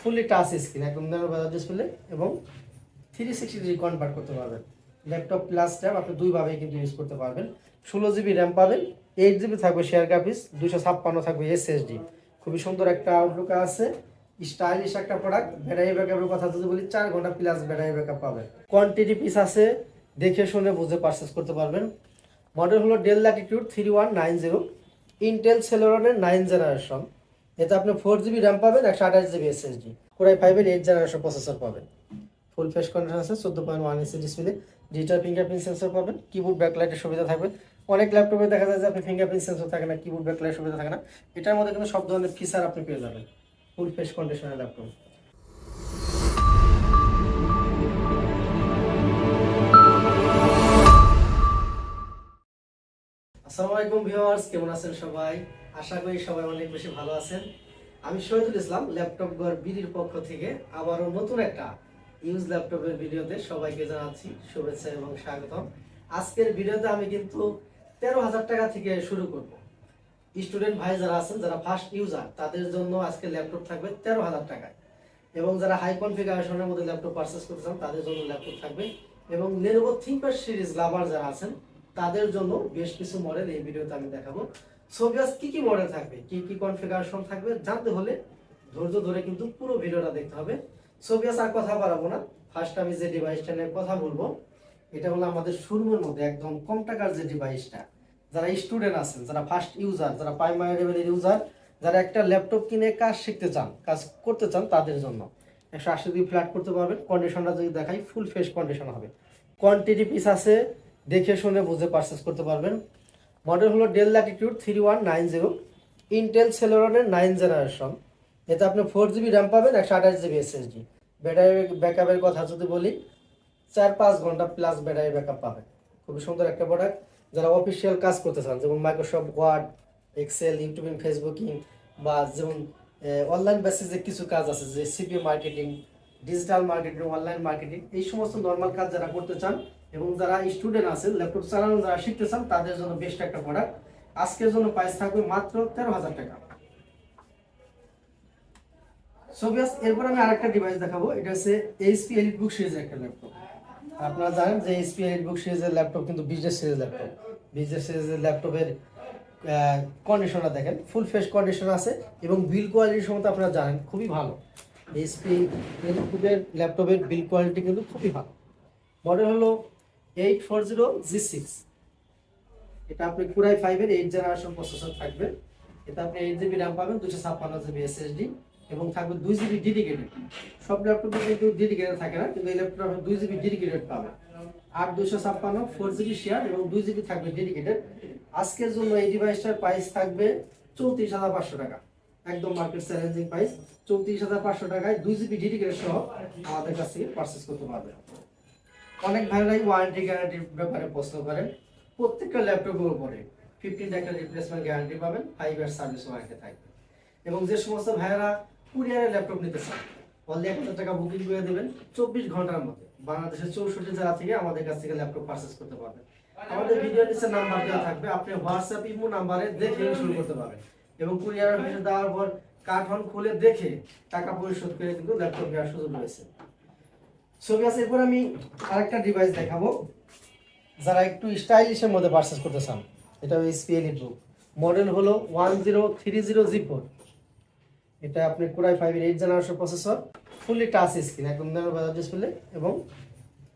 Fully touch screen একদম বাজার display এবং থ্রি সিক্সটি ডিগ্রি কনভার্ট করতে পারবেন। ল্যাপটপ প্লাস ট্যাব আপনি দুইভাবেই কিন্তু ইউজ করতে পারবেন। ষোলো জিবি র্যাম পাবেন এইট জিবি থাকবে শেয়ার গ্রাফিক্স দুশো ছাপ্পান্ন থাকবে এসএসডি খুবই সুন্দর একটা আউটলুক আছে। স্টাইলিশ একটা প্রোডাক্ট ব্যাটারি ব্যাকআপের কথা যদি বলি, চার ঘণ্টা প্লাস ব্যাটারি ব্যাকআপ পাবেন। কোয়ান্টিটি পিস আছে, দেখে শুনে বুঝে পারচেস করতে পারবেন। মডেল হলো Dell Latitude three one nine zero Intel সেলোরনের nine generation এতে আপনি ফোর জিবি র্যাম পাবেন, একশো আঠাশ জিবি এসএসডি কোরাই ফাইভের এইট জেনারেশন প্রসেসর পাবেন। ফুল ফেস কন্ডিশন আছে, চোদ্দ point one inch display digital fingerprint sensor পাবেন কিবোর্ড ব্যাকলাইটের সুবিধা থাকবে। অনেক ল্যাপটপে দেখা যায় যে আপনি ফিঙ্গারপ্রিন্ট সেন্সর থাকে না কিবোর্ড ব্যাকলাইটের সুবিধা থাকে না। এটার মধ্যে কিন্তু সব ধরনের ফিচার আপনি পেয়ে যাবেন ফুল ফেস কন্ডিশনের ল্যাপটপ আসসালামু আলাইকুম ভিউয়ার্স কেমন আছেন সবাই? আশা করি সবাই অনেক বেশি ভালো আছেন। আমি শহীদুল ইসলাম, ল্যাপটপ গড় বিডির পক্ষ থেকে আবারও নতুন একটা ইউজ ল্যাপটপের ভিডিওতে সবাইকে জানাচ্ছি শুভেচ্ছা এবং স্বাগতম। আজকের ভিডিওতে আমি কিন্তু তেরো হাজার টাকা থেকে শুরু করব। স্টুডেন্ট ভাই যারা আছেন, যারা ফার্স্ট ইউজার তাদের জন্য আজকে ল্যাপটপ থাকবে তেরো হাজার টাকায়। এবং যারা হাই কনফিগারেশনের মধ্যে ল্যাপটপ পারচেস করতে চান তাদের জন্য ল্যাপটপ থাকবে। এবং লেনোভো থিঙ্কপ্যাড সিরিজ লাভার যারা আছেন, তাদের জন্য বেশ কিছু মডেল এই ভিডিওতে আমি দেখাবো। সোভিয়াস কি কি মডেল থাকবে? কি কি কনফিগারেশন থাকবে? জানতে হলে ধৈর্য ধরে কিন্তু পুরো ভিডিওটা দেখতে হবে। সোভিয়াস আর কথা বাড়াবো না। ফার্স্ট আমি যে ডিভাইসটা নিয়ে কথা বলব, এটা হলো আমাদের শুরুর মধ্যে একদম কম টাকার যে ডিভাইসটা যারা স্টুডেন্ট আছেন, যারা ফার্স্ট ইউজার যারা প্রাইমারি লেভেলের ইউজার যারা একটা ল্যাপটপ কিনে কাজ শিখতে চান, কাজ করতে চান তাদের জন্য। একশো আশি ডিগ্রি ফ্ল্যাট করতে পারবেন। কন্ডিশনটা যদি দেখাই ফুল ফ্রেশ কন্ডিশন হবে। কোয়ান্টিটি পিস আছে, দেখে শুনে বুঝে পারচেস করতে পারবেন। মডেল হলো Dell Latitude three one nine zero Intel সেলোরনের nine generation এতে আপনি ফোর জিবি র্যাম পাবেন, একশো আঠাশ জিবি এসএসডি ব্যাটারি ব্যাকআপের কথা যদি বলি, চার পাঁচ ঘণ্টা প্লাস ব্যাটারি ব্যাকআপ পাবেন। খুবই সুন্দর একটা প্রোডাক্ট যারা অফিসিয়াল কাজ করতে চান, যেমন Microsoft Word Excel YouTubing Facebooking বা যেমন অনলাইন বেসিসে কিছু কাজ আছে, যে CP marketing digital marketing online marketing এই সমস্ত নর্মাল কাজ যারা করতে চান এবং যারা স্টুডেন্ট আছেন ল্যাপটপ চালানো যারা শিখতে চান, তাদের জন্য বেস্ট একটা প্রোডাক্ট আজকের জন্য প্রাইস থাকবে মাত্র তেরো হাজার টাকা। সোভিয়াস এরপর আমি আরেকটা ডিভাইস দেখাবো। এটা হচ্ছে এইচপি এলিট বুক সিরিজের একটা ল্যাপটপ আপনারা জানেন যে এইচপি এলিট বুক সিরিজের ল্যাপটপ কিন্তু বিজনেস সিরিজ ল্যাপটপ বিজনেস সিরিজের ল্যাপটপের কন্ডিশনটা দেখেন। ফুল ফ্রেশ কন্ডিশন আছে এবং বিল কোয়ালিটির সময় আপনারা জানেন, খুবই ভালো। এইচপি এলিট বুকের ল্যাপটপের বিল কোয়ালিটি কিন্তু খুবই ভালো। মডেল হলো eight four zero G six এটা আপনি কুড়াই ফাইভের এইট জেনারেশন প্রসেসর থাকবে। এটা আপনি এইট জিবি র্যাম পাবেন দুশো ছাপ্পান্ন জিবি এসএসডি এবং থাকবে দুই জিবি ডেডিকেটেড সব ল্যাপটপে কিন্তু ডেডিকেটেড থাকে না, কিন্তু এই ল্যাপটপে আপনি দুই জিবি ডেডিকেটেড পাবেন। আর দুশো ছাপ্পান্ন ফোর জিবি শেয়ার এবং দুই জিবি থাকবে ডেডিকেটেড আজকের জন্য এই ডিভাইসটার প্রাইস থাকবে চৌত্রিশ হাজার পাঁচশো টাকা। একদম মার্কেট চ্যালেঞ্জিং প্রাইস চৌত্রিশ হাজার পাঁচশো টাকায় দুই জিবি ডেডিকেটেড সহ আমাদের কাছ থেকে পারচেস করতে পারবেন। অনেক ভাইরাই ওয়ারেন্টি গ্যারান্টির ব্যাপারে প্রশ্ন করেন প্রত্যেকটা ল্যাপটপের উপরে ফিফটিন একটা রিপ্লেসমেন্ট গ্যারান্টি পাবেন ফাইভ ইয়ার সার্ভিস ওয়ারেন্টি থাকবে। এবং যে সমস্ত ভাইয়েরা কুরিয়ারের ল্যাপটপ নিতে চান অনলি এক হাজার টাকা বুকিং করে দেবেন চব্বিশ ঘণ্টার মধ্যে। বাংলাদেশের চৌষট্টি জেলা থেকে আমাদের কাছ থেকে ল্যাপটপ পারচেস করতে পারবেন। আমাদের ভিডিও নিচে নাম্বার দেওয়া থাকবে, আপনি হোয়াটসঅ্যাপ ইমো নাম্বারে দেখে শুরু করতে পারবেন। এবং কুরিয়ার অফিসে দেওয়ার পর কার্টন খুলে দেখে টাকা পরিশোধ করে কিন্তু ল্যাপটপ নেওয়ার সুযোগ রয়েছে। ছবি আছে এরপর আমি আরেকটা ডিভাইস দেখাবো। যারা একটু স্টাইলিশের মধ্যে পারচেস করতে চান, এটা এসপি এলিট বুক মডেল হলো one zero three zero G four এটা আপনি কোরাই ফাইভের eight generation processor fully touch screen একদম বাজার ডিসপ্লে এবং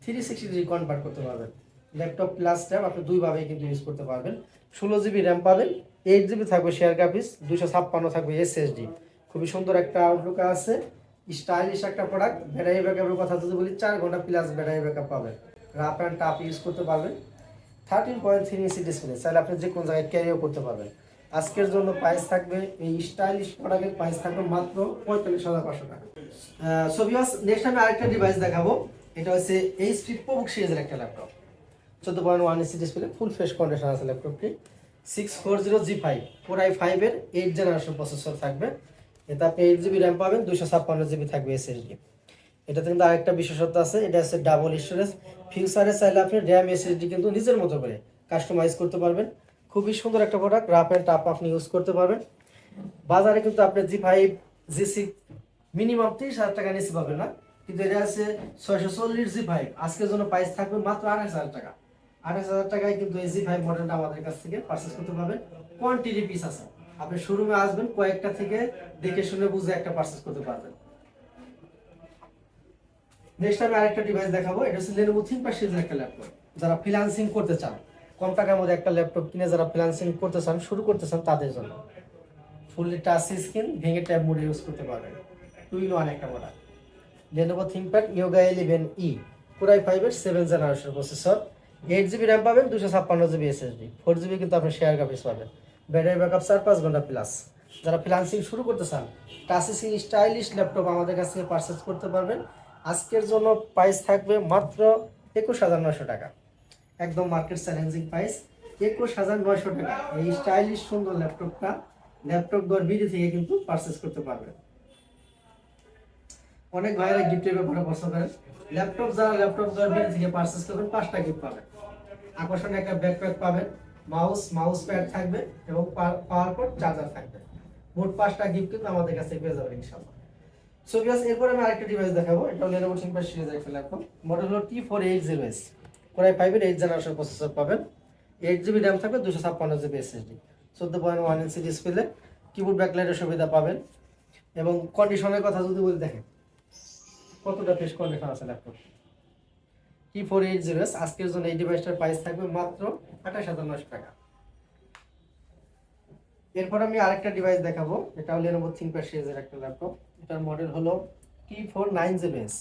থ্রি সিক্সটি ডিগ্রি কনভার্ট করতে পারবেন। ল্যাপটপ প্লাস ট্যাব আপনি দুইভাবেই কিন্তু ইউজ করতে পারবেন। ষোলো জিবি র্যাম পাবেন এইট জিবি থাকবে শেয়ার গ্রাফিক্স দুশো ছাপ্পান্ন থাকবে এসএসডি খুবই সুন্দর একটা আউটলুক আছে। স্টাইলিশ একটা প্রোডাক্ট ব্যাটারি ব্যাকআপের কথা যদি বলি, চার ঘণ্টা প্লাস ব্যাটারি ব্যাকআপ পাবেন রাফ অ্যান্ড টাফ ইউজ করতে পারবেন। Thirteen point three inch display চাইলে আপনি যে কোনো জায়গায় ক্যারিও করতে পারবেন। আজকের জন্য প্রাইস থাকবে, এই স্টাইলিশ প্রোডাক্টের প্রাইস থাকবে মাত্র পঁয়তাল্লিশ হাজার পাঁচশো টাকা। সোভিয়াস নেক্সট আমি আরেকটা ডিভাইস দেখাবো। এটা হচ্ছে এইচপি প্রবুক সিরিজের একটা ল্যাপটপ চোদ্দ point one inch display full fresh condition আছে ল্যাপটপটি six four zero G five four I ফাইভের এইট জেনারেশন প্রসেসর থাকবে। এতে আপনি এইট জিবি র্যাম পাবেন দুশো ছাপ্পান্ন জিবি থাকবে এটাতে কিন্তু আরেকটা বিশেষত্ব আছে, এটা হচ্ছে ডাবল স্টোরেজ ফিউচারে চাইলে আপনি র্যাম কিন্তু নিজের মতো করে কাস্টমাইজ করতে পারবেন। খুবই সুন্দর একটা প্রোডাক্ট রাফ অ্যান্ড টাপ আপনি ইউজ করতে পারবেন। বাজারে কিন্তু আপনি G five G six minimum তিরিশ হাজার টাকা নিচে পাবেন না। কিন্তু এটা আছে ছয়শো চল্লিশ জি ফাইভ আজকের জন্য প্রাইস থাকবে মাত্র আঠাশ হাজার টাকা। আঠাশ হাজার টাকায় কিন্তু এই জি ফাইভ মডেলটা আমাদের কাছ থেকে পারচেস করতে পারবেন। কোয়ান্টিটি পিস আছে। আপনি শোরুমে আসবেন, কয়েকটা থেকে দেখে শুনে বুঝে একটা পারচেস করতে পারবেন। নেক্সট আমি আরেকটা ডিভাইস দেখাবো, এটা হচ্ছে Lenovo ThinkPad সিরিজের একটা ল্যাপটপ যারা ফ্রিল্যান্সিং করতে চান, কম টাকার মধ্যে একটা ল্যাপটপ কিনে যারা ফ্রিল্যান্সিং করতে চান, শুরু করতে চান তাদের জন্য। ফুললি টাচ স্ক্রিন ভেঙে ট্যাব মোড ইউজ করতে পারবেন। টু ইন ওয়ান একটা model Lenovo ThinkPad Yoga 11e Core i5 এর 7 generation processor eight GB RAM পাবেন দুশো ছাপ্পান্ন জিবি এসএসডি ফোর জিবি কিন্তু আপনি শেয়ার গ্রাফিক্স পাবেন। ব্যাটারি ব্যাকআপ চার পাঁচ ঘণ্টা প্লাস যারা ফ্রিল্যান্সিং শুরু করতে চান স্ক্রিন স্টাইলিশ ল্যাপটপ আমাদের কাছ থেকে পারচেস করতে পারবেন। আজকের জন্য প্রাইস থাকবে মাত্র একুশ হাজার নয়শো টাকা। একদম মার্কেট চ্যালেঞ্জিং প্রাইস একুশ হাজার নয়শো টাকা। এই স্টাইলিশ সুন্দর ল্যাপটপটা ল্যাপটপ দর বিডি থেকে কিন্তু পারচেস করতে পারবেন। অনেক ভাইয়েরা গিফটের ব্যাপারে পছন্দ করেন ল্যাপটপ যারা ল্যাপটপ দর বিডি থেকে পারচেস করবেন, পাঁচটা গিফট পাবেন। আকর্ষণীয় একটা ব্যাকপ্যাক পাবেন। মাউস মাউস প্যাড থাকবে এবং পাওয়ার কোড চার্জার থাকবে। মোট পাঁচটা গিফট কিন্তু আমাদের কাছে পেয়ে যাবেন ইনশাআল্লাহ সো বিয়াস এরপর আমি আরেকটা ডিভাইস দেখাবো। এটা Lenovo ThinkPad সিরিজের একটা ল্যাপটপ মডেল হলো T480S Core i5 এর 8 জেনারেশন প্রসেসর পাবেন। 8 জিবি RAM থাকবে 256 GB SSD 14.1 inch display keyboard ব্যাকলাইটের সুবিধা পাবেন। এবং কন্ডিশনের কথা যদি বলি, দেখেন, কতটা ফ্রেশ কন্ডিশন আছে ল্যাপটপ T480S আজকের জন্য এই ডিভাইসটার প্রাইস থাকবে মাত্র 28900 টাকা। এরপর আমি আরেকটা ডিভাইস দেখাবো, এটা হলো Lenovo ThinkPad সিরিজের একটা ল্যাপটপ এটার মডেল হলো T490S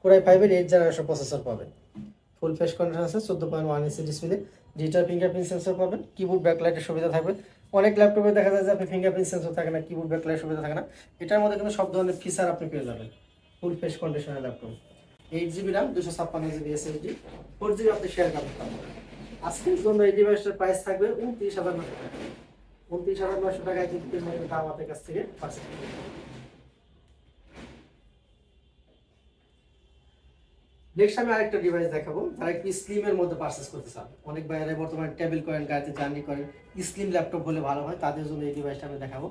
Core i5 এর 8 জেনারেশন প্রসেসর পাবেন। ফুল ফেস কন্ডিশন আছে 14.1 inch display digital fingerprint sensor পাবেন কিবোর্ড ব্যাকলাইটের সুবিধা থাকবে। অনেক ল্যাপটপে দেখা যায় যে আপনি ফিঙ্গারপ্রিন্ট সেন্সর থাকে না কিবোর্ড ব্যাকলাইটের সুবিধা থাকে না। এটার মধ্যে কিন্তু সব ধরনের ফিচার আপনি পেয়ে যাবেন ফুল ফেস কন্ডিশনের ল্যাপটপ এইট জিবি র্যাম দুশো ছাপ্পান্ন জিবি এসএসডি ফোর জিবি আপনি শেয়ার করতে পারবেন। আজকের জন্য এই ডিভাইসটার প্রাইস থাকবে উনত্রিশ হাজার নশো টাকা। উনত্রিশ হাজার নশো টাকায় কিন্তু আমাদের কাছ থেকে পারচেস নেক্সট আমি আরেকটা ডিভাইস দেখাবো, যারা একটু স্লিমের মধ্যে পারচেস করতে চান। অনেক বাইরে বর্তমানে টেবিল করেন, গাড়িতে জার্নি করেন স্লিম ল্যাপটপ হলে ভালো হয়, তাদের জন্য এই ডিভাইসটা আমি দেখাবো।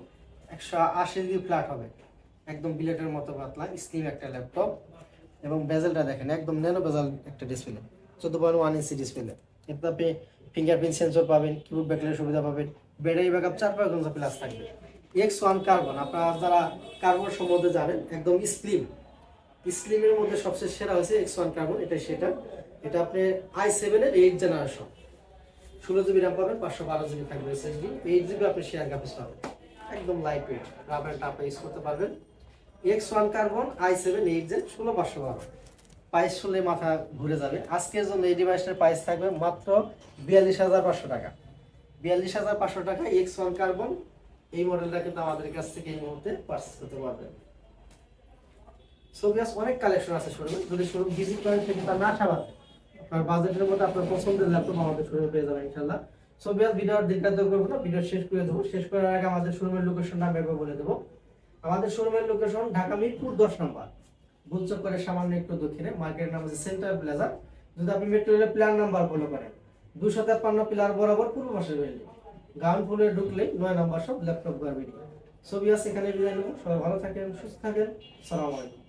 একশো আশি ফ্ল্যাট হবে, একদম বিলেটের মতো পাতলা স্লিম একটা ল্যাপটপ এবং বেজেলটা দেখেন, একদম ন্যানো বেজাল একটা ডিসপ্লে চোদ্দ পয়েন্ট ওয়ান ইঞ্চি ডিসপ্লে এতে আপনি ফিঙ্গারপ্রিন্ট সেন্সর পাবেন কিবোর্ড ব্যাকলাইটের সুবিধা পাবেন ব্যাটারি ব্যাকআপ চার পাঁচ ঘণ্টা প্লাস থাকবে। এক্স ওয়ান কার্বন আপনারা যারা কার্বন সম্বন্ধে জানেন, একদম স্লিম স্লিমের মধ্যে সবচেয়ে সেরা হয়েছে এক্স ওয়ান কার্বন এটা সেটা। এটা আপনি আই সেভেনের এইট জেনারেশন ষোলো জিবি র্যাম পাবেন, পাঁচশো বারো জিবি থাকবে এসএসডি এইট জিবি আপনি শেয়ার গ্রাফিক্স পাবেন। একদম লাইট ওয়েট রাবার টাপে ইউজ করতে পারবেন। X one carbon I seven eight gen ষোলো পাঁচশো বারো। প্রাইস শুনলে মাথা ঘুরে যাবে। আজকের জন্য এই ডিভাইসটার প্রাইস থাকবে মাত্র বিয়াল্লিশ হাজার পাঁচশো টাকা। বিয়াল্লিশ হাজার পাঁচশো টাকা এক্স ওয়ান কার্বন এই মডেলটা কিন্তু আমাদের কাছ থেকে এই মুহূর্তে পারচেস করতে পারবেন। সোভিয়াস অনেক কালেকশন আছে শোরুমে। যদি শোরুম ভিজিট করেন, সেটা না সাবাতে আপনার বাজেটের মধ্যে আপনার পছন্দের ল্যাপটপ আমাদের শোরুমে পেয়ে যাবেন ইনশাল্লাহ সোভিয়াস ভিডিওর দীর্ঘায়িত করব না ভিডিও শেষ করে দেবো। শেষ করার আগে আমাদের শোরুমের লোকেশনটা আমি একবার বলে দেবো। আমাদের শোরুমের লোকেশন ঢাকা মিরপুর দশ নম্বর। করে সামান্য একটু দক্ষিণে মার্কেট নাম হচ্ছে সেন্টার প্লাজা যদি আপনি মেট্রো রেলের প্ল্যান নাম্বার ফলো করেন, দুশো তেপ্পান্ন পিলার বরাবর পূর্ব পাশে বিল্ডিং গান ফুলে ঢুকলেই নয় নম্বর সব ল্যাপটপ গার্বিডিং ছবি আছে এখানে বিদায় নেব। সবাই ভালো থাকেন, সুস্থ থাকেন। সালাম আলাইকুম।